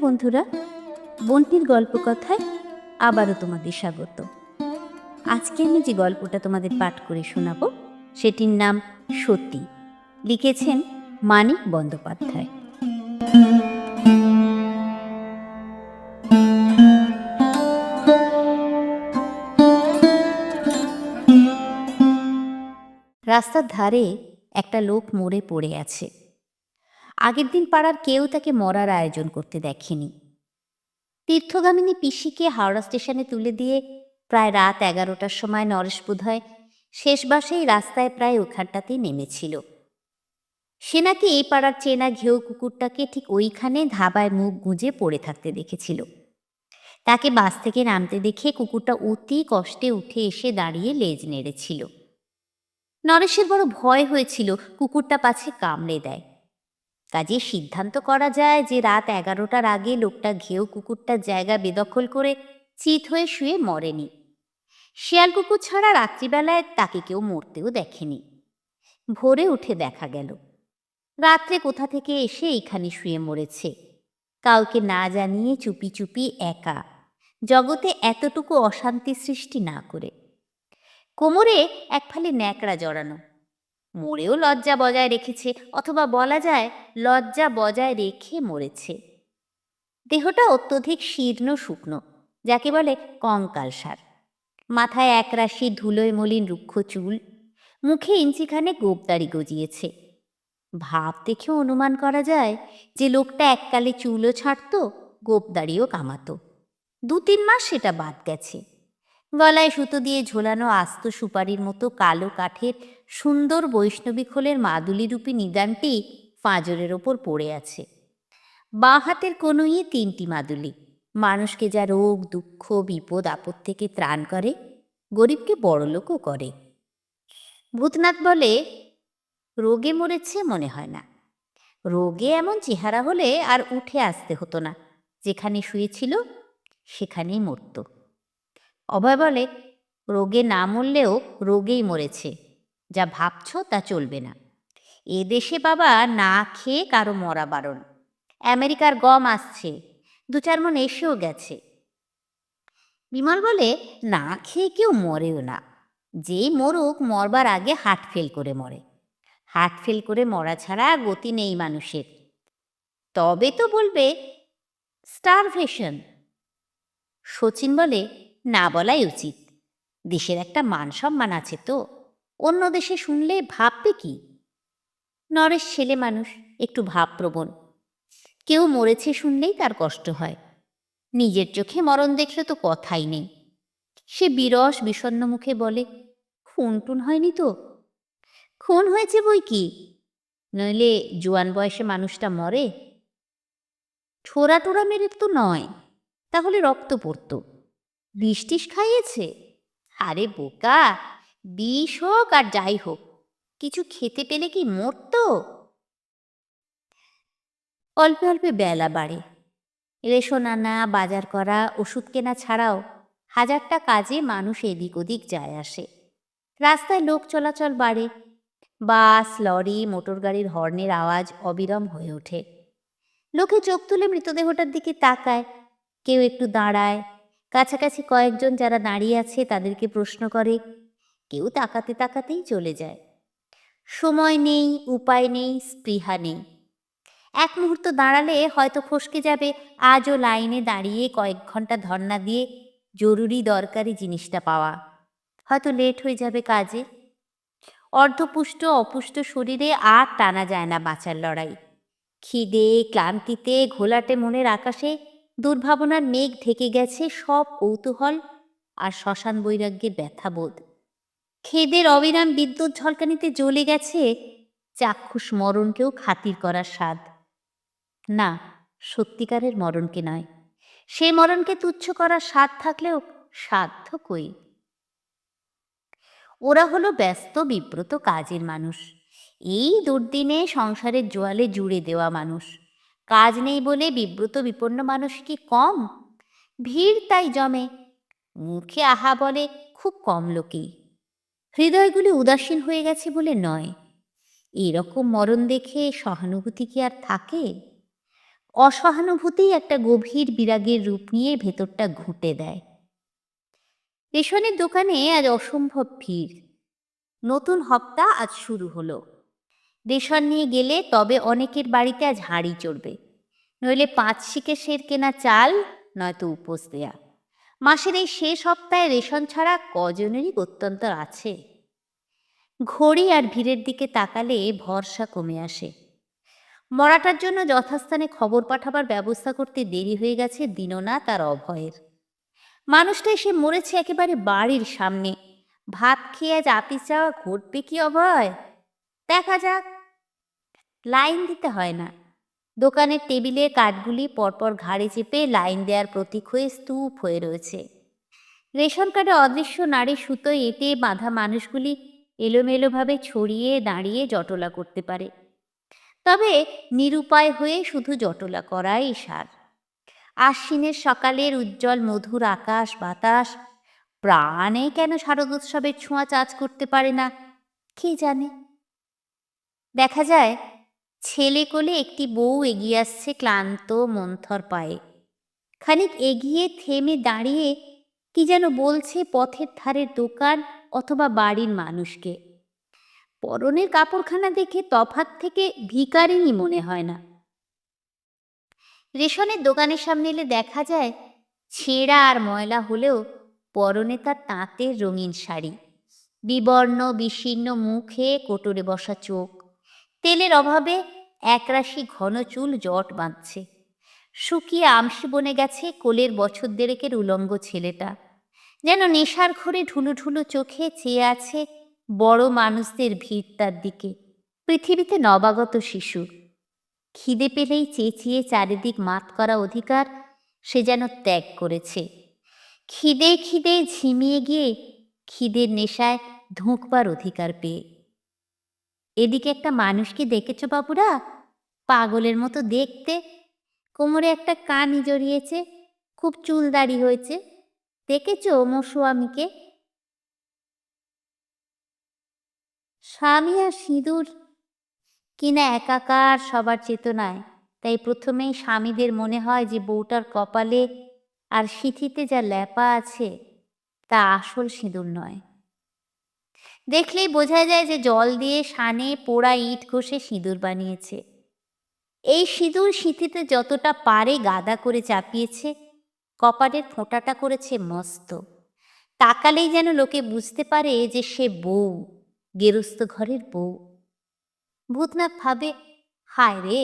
বন্ধুরা, বন্টির গল্প কথায় আবারও তোমাদের স্বাগত। আজকে আমি যে গল্পটা তোমাদের পাঠ করে শোনাবো, সেটির নাম সতী লিখেছেন মানিক বন্দ্যোপাধ্যায়। রাস্তার ধারে একটা লোক মরে পড়ে আছে। আগের দিন পাড়ার কেউ তাকে মরার আয়োজন করতে দেখেনি। তীর্থগামিনী পিসিকে হাওড়া স্টেশনে তুলে দিয়ে প্রায় রাত এগারোটার সময় নরেশ বোধহয় শেষ বাসেই রাস্তায় প্রায় ওখানটাতেই নেমেছিল। সে নাকি এই পাড়ার চেনা ঘেউ কুকুরটাকে ঠিক ওইখানে ধাবায় মুখ গুঁজে পড়ে থাকতে দেখেছিল। তাকে বাস থেকে নামতে দেখে কুকুরটা অতি কষ্টে উঠে এসে দাঁড়িয়ে লেজ নেড়েছিল। নরেশের বড় ভয় হয়েছিল, কুকুরটা পাছে কামড়ে দেয়। কাজে সিদ্ধান্ত করা যায় যে রাত এগারোটার আগে লোকটা ঘেউ কুকুরটার জায়গা বেদখল করে চিত হয়ে শুয়ে মরেনি। শিয়াল কুকুর ছাড়া রাত্রিবেলায় তাকে কেউ মরতেও দেখেনি। ভোরে উঠে দেখা গেল, রাত্রে কোথা থেকে এসে এইখানে শুয়ে মরেছে। কাউকে না জানিয়ে চুপি চুপি একা, জগতে এতটুকু অশান্তি সৃষ্টি না করে। কোমরে এক ফালে ন্যাকড়া জড়ানো মরেও লজ্জা বজায় রেখেছে, অথবা বলা যায় লজ্জা বজায় রেখে মরেছে। দেহটা অত্যধিক শীর্ণ শুকনো, যাকে বলে কঙ্কাল সার। মাথায় একরাশি ধুলোয় মলিন রুক্ষ চুল, মুখে ইঞ্চিখানে গোপদারি গজিয়েছে। ভাব দেখে অনুমান করা যায় যে লোকটা এককালে চুলও ছাড়ত গোপদাড়িও কামাতো। দু তিন মাস সেটা বাদ গেছে। গলায় সুতো দিয়ে ঝোলানো আস্ত সুপারির মতো কালো কাঠের সুন্দর বৈষ্ণবী খোলের মাদুলিরূপী নিদানটি পাঁজরের ওপর পড়ে আছে। বাঁ হাতের কনুইয়ে তিনটি মাদুলি। মানুষকে যা রোগ, দুঃখ, বিপদ, আপদ থেকে ত্রাণ করে, গরিবকে বড়লোকও করে। ভূতনাথ বলে, রোগে মরেছে মনে হয় না। রোগে এমন চেহারা হলে আর উঠে আসতে হতো না। যেখানে শুয়েছিল, সেখানেই মরত। অভয় বলে, রোগে না মরলেও রোগেই মরেছে। যা ভাবছ তা চলবে না। এ দেশে বাবা না খেয়ে কারও মরা বারণ। আমেরিকার গম আসছে, দু চার মন এসেও গেছে। বিমল বলে, না খেয়ে কেউ মরেও না। যেই মরুক, মরবার আগে হার্ট ফেল করে মরে। হার্ট ফেল করে মরা ছাড়া গতি নেই মানুষের। তবে তো বলবে, স্টারভেশন। শচীন বলে, না বলাই উচিত। দেশের একটা মান সম্মান আছে তো। অন্য দেশে শুনলে ভাববে কি? নরেশ ছেলে মানুষ, একটু ভাবপ্রবণ। কেউ মরেছে শুনলেই তার কষ্ট হয়। নিজের চোখে মরণ দেখলে তো কথাই নেই। সে বিরস, বিষণ্ণ মুখে বলে, খুন টুন হয়নি তো? খুন হয়েছে বই কি? নইলে জোয়ান বয়সে মানুষটা মরে? টোড়া মেরে তো নয়, তাহলে রক্ত পড়তো। বিষ টিস খাইয়েছে? আরে বোকা বিষ হোক আর যাই হোক, কিছু খেতে পেলে কি মরতো? অল্পে অল্পে বেলা বাড়ে। রেশন আনা, বাজার করা, ওষুধ কেনা ছাড়াও হাজারটা কাজে মানুষ এদিক ওদিক যায় আসে। রাস্তায় লোক চলাচল বাড়ে। বাস, লরি, মোটর গাড়ির হর্নের আওয়াজ অবিরাম হয়ে ওঠে। লোকে চোখ তুলে মৃতদেহটার দিকে তাকায়। কেউ একটু দাঁড়ায়। কাছাকাছি কয়েকজন যারা দাঁড়িয়ে আছে তাদেরকে প্রশ্ন করে কেউ তাকাতে তাকাতেই চলে যায়। সময় নেই, উপায় নেই, স্পৃহা নেই। এক মুহূর্ত দাঁড়ালে হয়তো ফসকে যাবে, আজও লাইনে দাঁড়িয়ে কয়েক ঘণ্টা ধর্না দিয়ে জরুরি দরকারি জিনিসটা পাওয়া। হয়তো লেট হয়ে যাবে কাজে। অর্ধপুষ্ট, অপুষ্ট শরীরে আর টানা যায় না বাঁচার লড়াই। খিদে, ক্লান্তিতে, ঘোলাটে মনের আকাশে দুর্ভাবনার মেঘ ঢেকে গেছে সব কৌতূহল আর শ্মশান বৈরাগ্যের ব্যথাবোধ। খেদের অবিরাম বিদ্যুৎ ঝলকানিতে জ্বলে গেছে চাক্ষুষ মরণকেও খাতির করার স্বাদ। না, সত্যিকারের মরণকে নয়। সে মরণকে তুচ্ছ করার স্বাদ থাকলেও সাধ্য কই? ওরা হলো ব্যস্ত, বিব্রত কাজের মানুষ। এই দুর্দিনে সংসারের জোয়ালে জুড়ে দেওয়া মানুষ। কাজ নেই বলে বিব্রত বিপন্ন মানুষ কি কম? ভিড় তাই জমে। মুখে আহা বলে খুব কম লোকেই। হৃদয়গুলি উদাসীন হয়ে গেছে বলে নয়। এরকম মরণ দেখে সহানুভূতি কি আর থাকে? অসহানুভূতিই একটা গভীর বিরাগের রূপ নিয়ে ভেতরটা ঘুঁটে দেয়। রেশনের দোকানে আজ অসম্ভব ভিড়। নতুন হপ্তা আজ শুরু হলো। রেশন নিয়ে গেলে তবে অনেকের বাড়িতে আজ হাঁড়ি চড়বে। নইলে পাঁচ শিকেশের কেনা চাল, নয়তো উপোস দেয়া। মাসের এই শেষ সপ্তাহে রেশন ছাড়া কজনেরই গত্যন্তর আছে। ঘড়ি আর ভিড়ের দিকে তাকালে ভরসা কমে আসে। মরাটার জন্য যথাস্থানে খবর পাঠাবার ব্যবস্থা করতে দেরি হয়ে গেছে দীননাথ আর অভয়ের। মানুষটা এসে মরেছে একেবারে বাড়ির সামনে। ভাত খেয়ে আজ আপিস যাওয়া ঘটবে কি অভয়? দেখা যাক। লাইন দিতে হয় না। দোকানের টেবিলে কাঠগুলি পরপর ঘাড়ে চেপে লাইন দেওয়ার প্রতীক হয়ে স্তূপ হয়ে রয়েছে। রেশন কার্ডে অদৃশ্য নারী সুতো এঁটে বাঁধা মানুষগুলি এলোমেলোভাবে ছড়িয়ে দাঁড়িয়ে জটলা করতে পারে। তবে নিরুপায় হয়ে শুধু জটলা করাই সার। আশ্বিনের সকালের উজ্জ্বল মধুর আকাশ, বাতাস, প্রাণে কেন শারদোৎসবের ছোঁয়া চাচ করতে পারে না? কে জানে? দেখা যায় ছেলে কোলে একটি বউ এগিয়ে আসছে ক্লান্ত, মন্থর পায়ে। খানিক এগিয়ে থেমে দাঁড়িয়ে কি যেন বলছে পথের ধারের দোকান অথবা বাড়ির মানুষকে। পরনের কাপড়খানা দেখে তফাত থেকে ভিকারিনী মনে হয় না। রেশনের দোকানের সামনে এলে দেখা যায়, ছেঁড়া আর ময়লা হলেও পরনে তার তাঁতের রঙিন শাড়ি। বিবর্ণ বিশীর্ণ মুখে কোটরে বসা চোখ। তেলের অভাবে একরাশি ঘন চুল জট বাঁধছে। শুকিয়ে আমসি বনে গেছে কোলের বছর দেড়েকের উলঙ্গ ছেলেটা। যেন নেশার ঘরে ঢুলু ঢুলু চোখে চেয়ে আছে বড় মানুষদের ভিড় তার দিকে। পৃথিবীতে নবাগত শিশু। খিদে পেলেই চেঁচিয়ে চারিদিক মাত করা অধিকার সে যেন ত্যাগ করেছে। খিদে খিদে ঝিমিয়ে গিয়ে খিদের নেশায় ধুঁকবার অধিকার পেয়ে। এদিকে একটা মানুষকে দেখেছ বাবুরা? পাগলের মতো দেখতে। কোমরে একটা কানি জড়িয়েছে, খুব চুল দাড়ি হয়েছে। দেখেছ মোর স্বামীকে স্বামী আর সিঁদুর কিনা একাকার সবার চেতনায়। তাই প্রথমেই স্বামীদের মনে হয় যে বউটার কপালে আর সিথিতে যা ল্যাপা আছে, তা আসল সিঁদুর নয়। দেখলেই বোঝা যায় যে জল দিয়ে সানে পোড়া ইট ঘষে সিঁদুর বানিয়েছে। এই সিঁদুর সিঁথিতে যতটা পারে গাদা করে চাপিয়েছে, কপালের ফোঁটাটা করেছে মস্ত। তাকালেই যেন লোকে বুঝতে পারে যে সে বউ, গেরস্ত ঘরের বউ। ভূতনাথ ভাবে, হায় রে,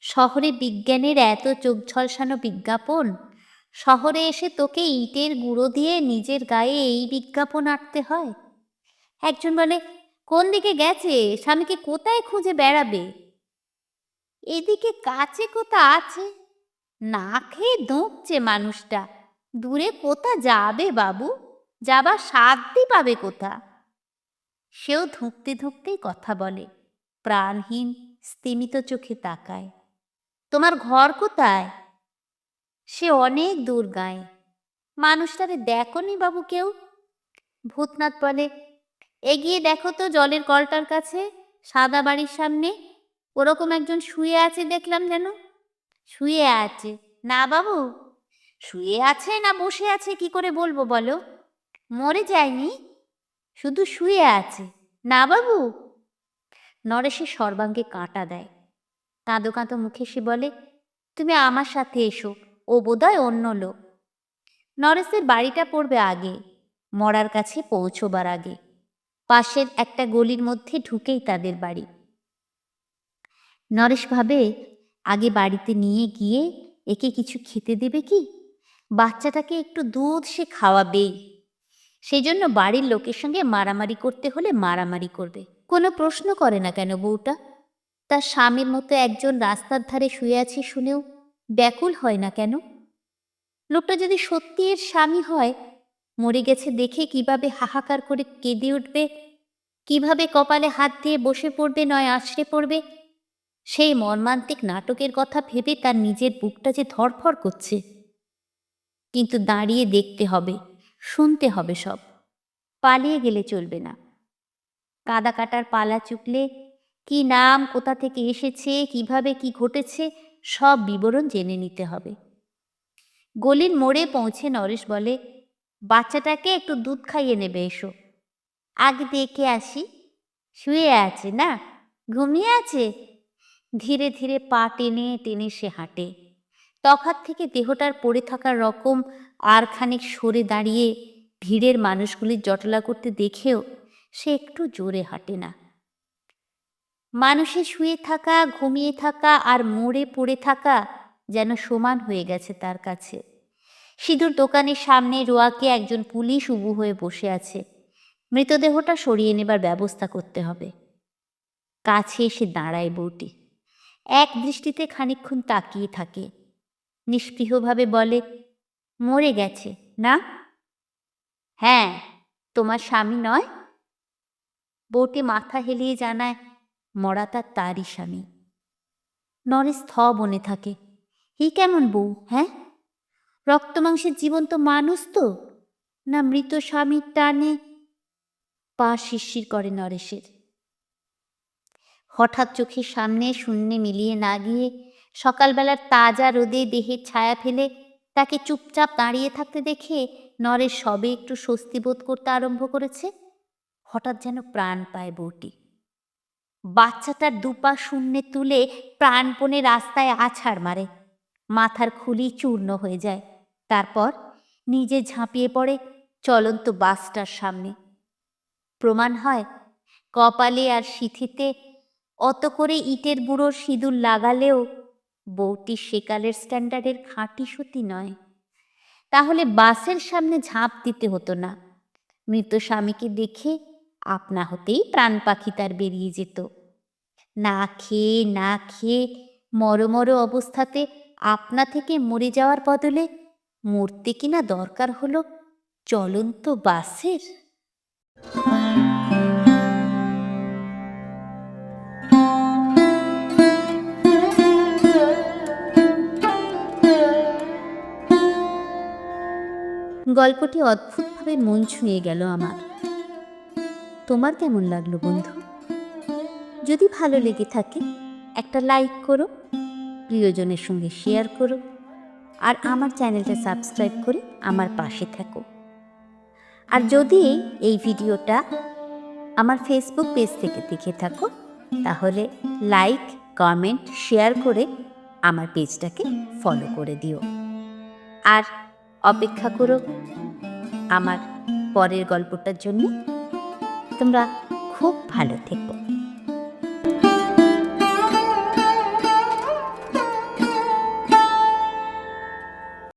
শহরে বিজ্ঞানের এত চোখ ঝলসানো বিজ্ঞাপন? শহরে এসে তোকে ইটের গুঁড়ো দিয়ে নিজের গায়ে এই বিজ্ঞাপন আঁটতে হয়? একজন বলে, কোন দিকে গেছে? স্বামীকে কোথায় খুঁজে বেড়াবে? এদিকে কাছে কোথা আছে? না খেয়ে দোঁকছে মানুষটা। দূরে কোথা যাবে বাবু? যাবার সাধ্যই পাবে কোথা সেও ধুঁকতে ধুঁকতেই কথা বলে, প্রাণহীন, স্তিমিত চোখে তাকায়। তোমার ঘর কোথায়? সে অনেক দূর গায়ে। মানুষটারে দেখনি বাবু কেউ? ভূতনাথ বলে এগিয়ে দেখো তো জলের কলটার কাছে, সাদা বাড়ির সামনে। ওরকম একজন শুয়ে আছে দেখলাম যেন। শুয়ে আছে। না বাবু। শুয়ে আছে না বসে আছে কি করে বলব বলো? মরে যায়নি। শুধু শুয়ে আছে। না বাবু। নরেশের সর্বাঙ্গে কাঁটা দেয়। কাঁদো কাঁদো মুখে সে বলে, তুমি আমার সাথে এসো। ও বোধহয় অন্য লোক। নরেশের বাড়িটা পড়বে আগে, মরার কাছে পৌঁছবার আগে। পাশের একটা গলির মধ্যে ঢুকেই তাদের বাড়ি। নরেশ ভাবে, আগে বাড়িতে নিয়ে গিয়ে একে কিছু খেতে দেবে কি? বাচ্চাটাকে একটু দুধ সে খাওয়াবেই। সেই জন্য বাড়ির লোকের সঙ্গে মারামারি করতে হলে মারামারি করবে। কোনো প্রশ্ন করে না কেন বউটা? তার স্বামীর মতো একজন রাস্তার ধারে শুয়ে আছে শুনেও ব্যাকুল হয় না কেন? লোকটা যদি সত্যি এর স্বামী হয় মরে গেছে দেখে কীভাবে হাহাকার করে কেঁদে উঠবে? কীভাবে কপালে হাত দিয়ে বসে পড়বে নয় আছড়ে পড়বে? সেই মর্মান্তিক নাটকের কথা ভেবে তার নিজের বুকটা যে ধরফর করছে। কিন্তু দাঁড়িয়ে দেখতে হবে, শুনতে হবে সব। পালিয়ে গেলে চলবে না। কাদা কাটার পালা চুকলে কি নাম কোথা থেকে এসেছে, কীভাবে কি ঘটেছে, সব বিবরণ জেনে নিতে হবে। গলির মোড়ে পৌঁছে নরেশ বলে বাচ্চাটাকে একটু দুধ খাইয়ে নেবে, এসো। আগে দেখে আসি। শুয়ে আছে, না? ঘুমিয়ে আছে? ধীরে ধীরে পা টেনে টেনে সে হাঁটে। তফাত থেকে দেহটার পড়ে থাকার রকম আর খানিক সরে দাঁড়িয়ে ভিড়ের মানুষগুলির জটলা করতে দেখেও সে একটু জোরে হাঁটে না। মানুষের শুয়ে থাকা, ঘুমিয়ে থাকা আর মোড়ে পড়ে থাকা যেন সমান হয়ে গেছে তার কাছে। সিঁদুর দোকানের সামনে রোয়াকে একজন পুলিশ উবু হয়ে বসে আছে। মৃতদেহটা সরিয়ে নেবার ব্যবস্থা করতে হবে। কাছে এসে দাঁড়ায় বউটি। এক দৃষ্টিতে খানিকক্ষণ তাকিয়ে থাকে। নিষ্পৃহভাবে বলে, মরে গেছে, না? হ্যাঁ তোমার স্বামী নয়? বউটি মাথা হেলিয়ে জানায়, মরা তার তারই স্বামী। নরেশ থ বনে থাকে। ই কেমন বউ হ্যাঁ? রক্তমাংসের জীবন্ত মানুষ তো? না মৃত স্বামীর টানে পা শিরশির করে নরেশের। হঠাৎ চোখের সামনে শূন্যে মিলিয়ে না গিয়ে সকালবেলার তাজা রোদে দেহের ছায়া ফেলে তাকে চুপচাপ দাঁড়িয়ে থাকতে দেখে নরেশ সবে একটু স্বস্তি বোধ করতে আরম্ভ করেছে। হঠাৎ যেন প্রাণ পায় বউটি। বাচ্চাটার দুপা শূন্যে তুলে প্রাণপণে রাস্তায় আছাড় মারে। মাথার খুলি চূর্ণ হয়ে যায়। তারপর নিজে ঝাঁপিয়ে পড়ে চলন্ত বাসটার সামনে। প্রমাণ হয়, কপালে আর সিথিতে অত করে ইটের বুড়োর সিঁদুর লাগালেও বউটি সেকালের স্ট্যান্ডার্ডের খাঁটি সতী নয়। তাহলে বাসের সামনে ঝাঁপ দিতে হতো না। মৃত স্বামীকে দেখে আপনা হতেই প্রাণ পাখি তার বেরিয়ে যেত। না খেয়ে না খেয়ে মরমর অবস্থাতে আপনা থেকে মরে যাওয়ার বদলে মরতে কিনা দরকার হলো চলন্ত বাসের? গল্পটি অদ্ভুতভাবে মন ছুঁয়ে গেল আমার। তোমার কেমন লাগল বন্ধু? যদি ভালো লেগে থাকে, একটা লাইক করো, প্রিয়জনের সঙ্গে শেয়ার করো। আর আমার চ্যানেলটা সাবস্ক্রাইব করে আমার পাশে থাকো। আর যদি এই ভিডিওটা আমার ফেসবুক পেজ থেকে দেখে থাকো, তাহলে লাইক কমেন্ট শেয়ার করে আমার পেজটাকে ফলো করে দিও। আর অপেক্ষা করো আমার পরের গল্পটার জন্য। তোমরা খুব ভালো থেকো।